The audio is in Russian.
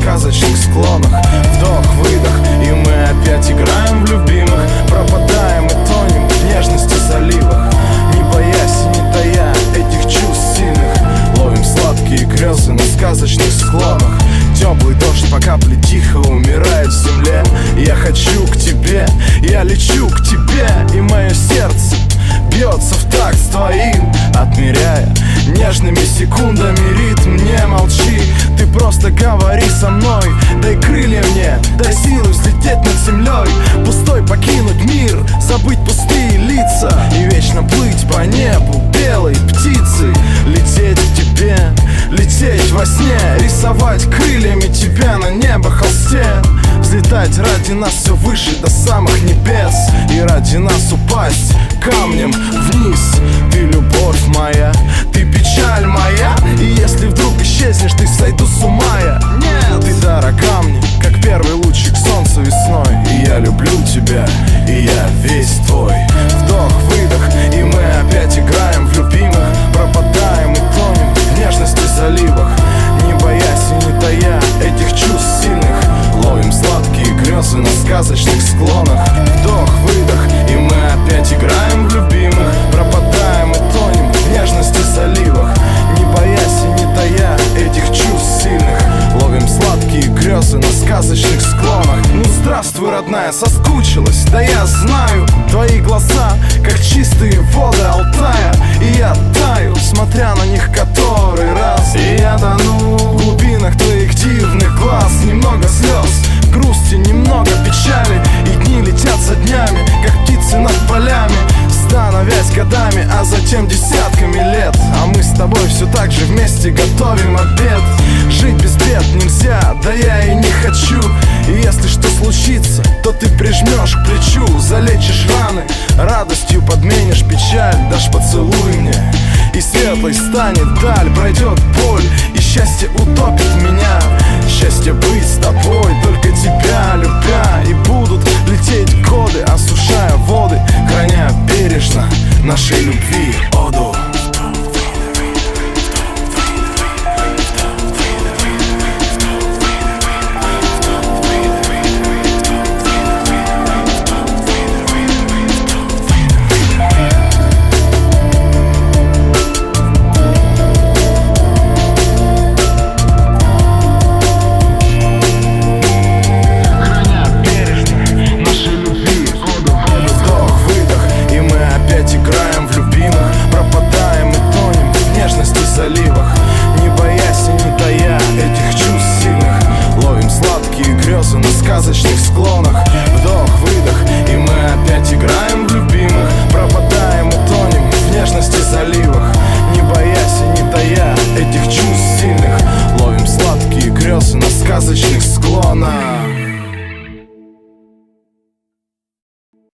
сказочных склонах. Вдох, выдох, и мы опять играем в любимых. Пропадаем и тонем в нежности заливах. Не боясь не тая этих чувств сильных. Ловим сладкие грезы на сказочных склонах. Теплый дождь по капле тихо умирает в земле. Я хочу к тебе, я лечу к тебе И мое сердце бьется в такт с твоим. Отмеряя нежными секундами ритм не молчит просто говори со мной. Дай крылья мне, дай силы взлететь над землей. Пустой покинуть мир, забыть пустые лица. И вечно плыть по небу белой птицы. Лететь к тебе, лететь во сне. Рисовать крыльями тебя на небо холсте. Взлетать ради нас все выше до самых небес. И ради нас упасть камнем вниз. Ты любовь моя, ты печаль моя. И если вдруг исчезнешь, ты сойду соскучилась, да я знаю Твои глаза, как чистые воды Алтая. И я таю, смотря на них который раз. И я тону в глубинах твоих дивных глаз. Немного слез, грусти, немного печали. И дни летят за днями, как птицы над полями. Становясь годами, а затем десятками лет. А мы с тобой все так же вместе готовим обед светлой станет даль Пройдет боль,